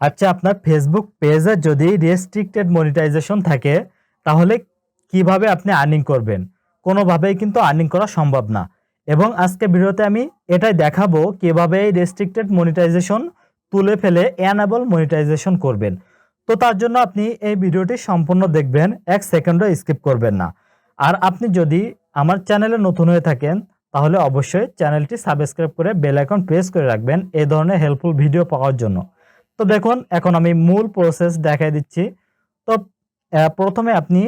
আচ্ছা আপনার ফেসবুক পেজে যদি রেস্ট্রিক্টেড মনিটাইজেশন থাকে, তাহলে কীভাবে আপনি আর্নিং করবেন? কোনোভাবেই কিন্তু আর্নিং করা সম্ভব না। এবং আজকে ভিডিওতে আমি এটাই দেখাবো, কীভাবে এই রেস্ট্রিক্টেড মনিটাইজেশন তুলে ফেলে অ্যানাবল মনিটাইজেশন করবেন। তো তার জন্য আপনি এই ভিডিওটি সম্পূর্ণ দেখবেন, এক সেকেন্ডও স্কিপ করবেন না। আর আপনি যদি আমার চ্যানেলে নতুন হয়ে থাকেন, তাহলে অবশ্যই চ্যানেলটি সাবস্ক্রাইব করে বেল আইকন প্রেস করে রাখবেন এই ধরনের হেল্পফুল ভিডিও পাওয়ার জন্য। তো দেখুন, এখন আমি মূল প্রসেস দেখাই দিচ্ছি। তো প্রথমে আপনি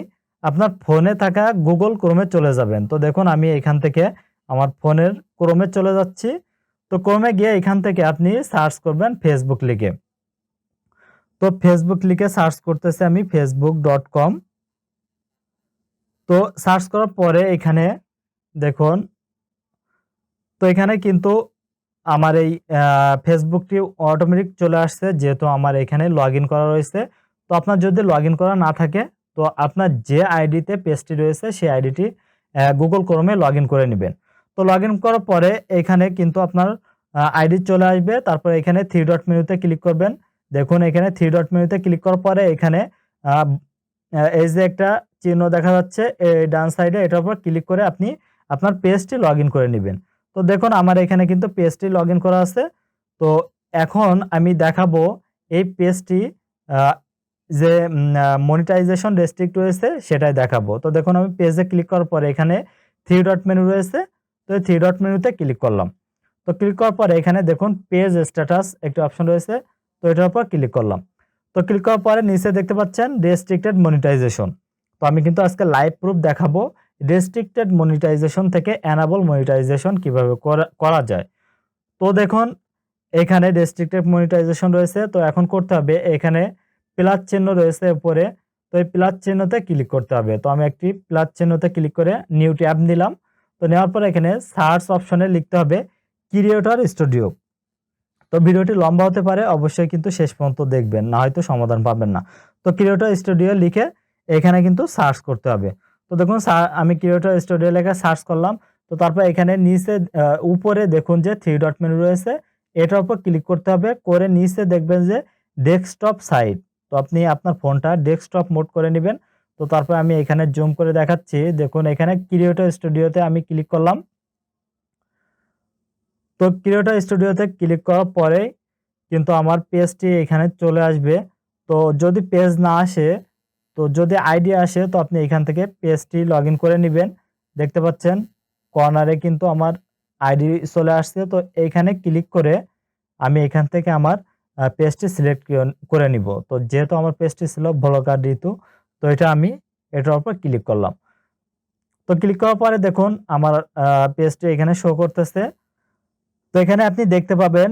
আপনার ফোনে থাকা গুগল ক্রোমে চলে যাবেন। তো দেখুন, আমি এখান থেকে আমার ফোনের ক্রোমে চলে যাচ্ছি। তো ক্রোমে গিয়ে এখান থেকে আপনি সার্চ করবেন ফেসবুক লিখে। তো ফেসবুক লিখে সার্চ করতেছি আমি ফেসবুক ডট কম তো সার্চ করার পরে এখানে দেখুন, তো এখানে কিন্তু আমার এই ফেসবুকটি অটোমেটিক চলে আসছে, যেহেতু আমার এখানে লগ করা রয়েছে। তো আপনার যদি লগ করা না থাকে, তো আপনার যে আইডিতে পেজটি রয়েছে, সেই আইডিটি গুগল ক্রোমে লগ করে নেবেন। তো লগ করার পরে এখানে কিন্তু আপনার আইডি চলে আসবে। তারপর এখানে থ্রি ডট মেনুতে ক্লিক করবেন। দেখুন, এখানে থ্রি ডট মেনুতে ক্লিক করার পরে এখানে এই যে একটা চিহ্ন দেখা যাচ্ছে, এই ডান সাইডে এটার উপর ক্লিক করে আপনি আপনার পেজটি লগ করে নেবেন। তো দেখুন, আমার এখানে কিন্তু পেজটি লগ করা আছে। তো এখন আমি দেখাবো এই পেজটি যে মনিটাইজেশন রেস্ট্রিক্ট রয়েছে সেটাই দেখাবো। তো দেখুন, আমি পেজে ক্লিক করার পরে এখানে থ্রি ডট মেনু রয়েছে। তো এই থ্রি ডট মেনুতে ক্লিক করলাম। তো ক্লিক করার পরে এখানে দেখুন পেজ স্ট্যাটাস একটি অপশন রয়েছে। তো এটার উপর ক্লিক করলাম। তো ক্লিক করার পরে নিচে দেখতে পাচ্ছেন রেস্ট্রিক্টেড মনিটাইজেশন তো আমি কিন্তু আজকে লাইভ প্রুফ দেখাবো। রেস্ট্রিক্টেড মনিটাইজেশন থেকে অ্যানাবল মনিটাইজেশন কীভাবে করা- যায়? তো দেখুন, এখানে রেস্ট্রিক্টেড মনিটাইজেশন রয়েছে, তো এখন করতে হবে, এখানে প্লাস চিহ্ন রয়েছে উপরে, তো এই প্লাস চিহ্নতে ক্লিক করতে হবে। তো আমি একটি প্লাস চিহ্নতে ক্লিক করে নিউ ট্যাব নিলাম, তো নেওয়ার পর এখানে সার্চ অপশনে লিখতে হবে ক্রিয়েটর স্টুডিও তো ভিডিওটি লম্বা হতে পারে, অবশ্যই কিন্তু শেষ পর্যন্ত দেখবেন, না হয়তো সমাধান পাবেন না। তো ক্রিয়েটর স্টুডিও লিখে এখানে কিন্তু সার্চ করতে হবে। তো দেখুন আমি ক্রিয়েটর স্টুডিও লেখা সার্চ করলাম। তো তারপর এখানে নিচে উপরে দেখুন যে থ্রি ডট মেনু রয়েছে। এটার উপর ক্লিক করতে হবে। করে নিচে দেখবেন যে ডেস্কটপ সাইট তো আপনি আপনার ফোনটা ডেস্কটপ মোড করে নেবেন। তো তারপর আমি এখানে জুম করে দেখাচ্ছি। দেখুন, এখানে ক্রিয়েটর স্টুডিওতে আমি ক্লিক করলাম। তো ক্রিয়েটর স্টুডিওতে ক্লিক করার পরে কিন্তু আমার পেজটি এখানে চলে আসবে। তো যদি পেজ না আসে তো যদি আইডি আসে, তো আপনি এখান থেকে পেজটি লগ করে নেবেন। দেখতে পাচ্ছেন, কর্নারে কিন্তু আমার আইডি চলে আসছে। তো এইখানে ক্লিক করে আমি এখান থেকে আমার পেজটি সিলেক্ট করে নিব। তো যেহেতু আমার পেজটি ছিল ব্লগার ঋতু, তো এটা আমি এটার উপর ক্লিক করলাম। তো ক্লিক করার পরে দেখুন, আমার পেজটি এখানে শো করতেছে। তো এখানে আপনি দেখতে পাবেন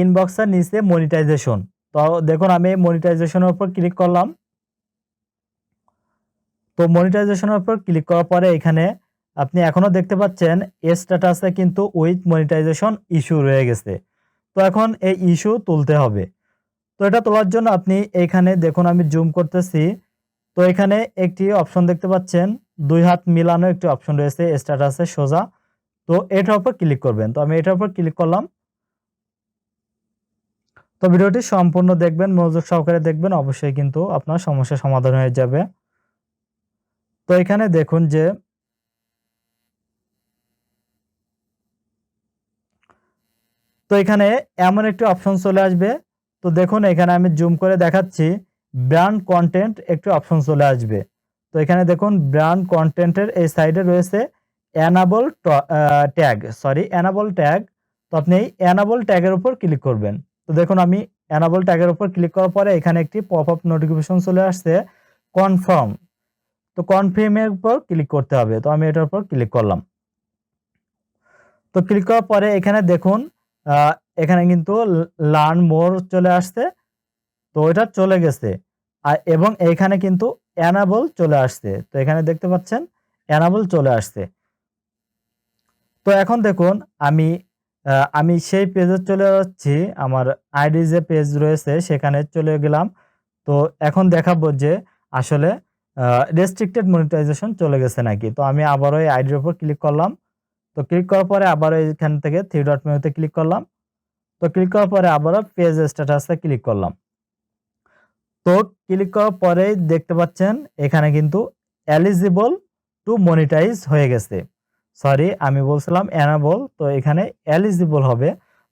ইনবক্সের নিচে মনিটাইজেশন তো দেখুন, আমি মনিটাইজেশনের উপর ক্লিক করলাম। তো মনিটাইজেশনের উপর ক্লিক করার পরে এখানে আপনি এখনও দেখতে পাচ্ছেন এ স্ট্যাটাসে কিন্তু উইথ মনিটাইজেশন ইস্যু রয়ে গেছে। তো এখন এই ইস্যু তুলতে হবে। তো এটা তোলার জন্য আপনি এখানে দেখুন আমি জুম করতেছি। তো এখানে একটি অপশন দেখতে পাচ্ছেন, দুই হাত মিলানো একটি অপশন রয়েছে স্ট্যাটাসে সোজা। তো এটার উপর ক্লিক করবেন। তো আমি এটার উপর ক্লিক করলাম। তো ভিডিওটি সম্পূর্ণ দেখবেন, মনোযোগ সহকারে দেখবেন, অবশ্যই কিন্তু আপনার সমস্যার সমাধান হয়ে যাবে। তো এখানে দেখুন যে তো এখানে এমন একটি অপশন চলে আসবে। তো দেখুন এখানে আমি জুম করে দেখাচ্ছি ব্র্যান্ড কন্টেন্ট একটি অপশন চলে আসবে। তো এখানে দেখুন ব্র্যান্ড কন্টেন্টের এই সাইডে রয়েছে enable tag sorry enable tag তো আপনি এই অ্যানাবল ট্যাগের উপর ক্লিক করবেন। তো দেখুন আমি অ্যানাবল ট্যাগের উপর ক্লিক করার পরে এখানে একটি পপ আপ নোটিফিকেশন চলে আসছে কনফার্ম তো কনফার্মের উপর ক্লিক করতে হবে। তো আমি এটার উপর ক্লিক করলাম। তো ক্লিক করার পরে এখানে দেখুন এখানে কিন্তু লার্ন মোর চলে আসছে। তো এটা চলে গেছে। আর এবং এখানে কিন্তু অ্যানাবল চলে আসছে। তো এখানে দেখতে পাচ্ছেন অ্যানাবল চলে আসছে। তো এখন দেখুন, আমি আমি সেই পেজে চলে যাচ্ছি। আমার আইডি যে পেজ রয়েছে, সেখানে চলে গেলাম। তো এখন দেখাবো যে আসলে রেস্ট্রিক্টেড মনিটাইজেশন চলে গেছে নাকি? তো আমি আবারও এই আইডির উপর ক্লিক করলাম। তো ক্লিক করার পরে আবারও এখান থেকে থ্রি ডট মেনুতে ক্লিক করলাম। তো ক্লিক করার পরে আবারও পেজ স্ট্যাটাসে ক্লিক করলাম। তো ক্লিক করার পরেই দেখতে পাচ্ছেন, এখানে কিন্তু এলিজিবল টু মনিটাইজ হয়ে গেছে। সরি আমি বলছিলাম অ্যানাবল তো এখানে এলিজিবল হবে।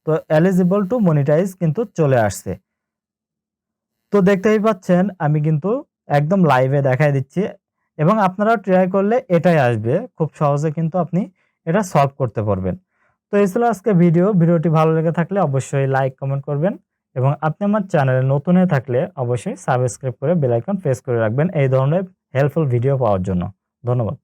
তো এলিজিবল টু মনিটাইজ কিন্তু চলে আসছে। তো দেখতেই পাচ্ছেন, আমি কিন্তু একদম লাইভে দেখাই দিচ্ছি। এবং আপনারা ট্রাই করলে এটাই আসবে। খুব সহজে কিন্তু আপনি এটা সলভ করতে পারবেন। তো এই ছিল আজকে ভিডিও ভিডিওটি ভালো লেগে থাকলে অবশ্যই লাইক কমেন্ট করবেন। এবং আপনি আমার চ্যানেলে নতুন হয়ে থাকলে অবশ্যই সাবস্ক্রাইব করে বেলাইকন প্রেস করে রাখবেন। এই ধরনের হেল্পফুল ভিডিও পাওয়ার জন্য। ধন্যবাদ।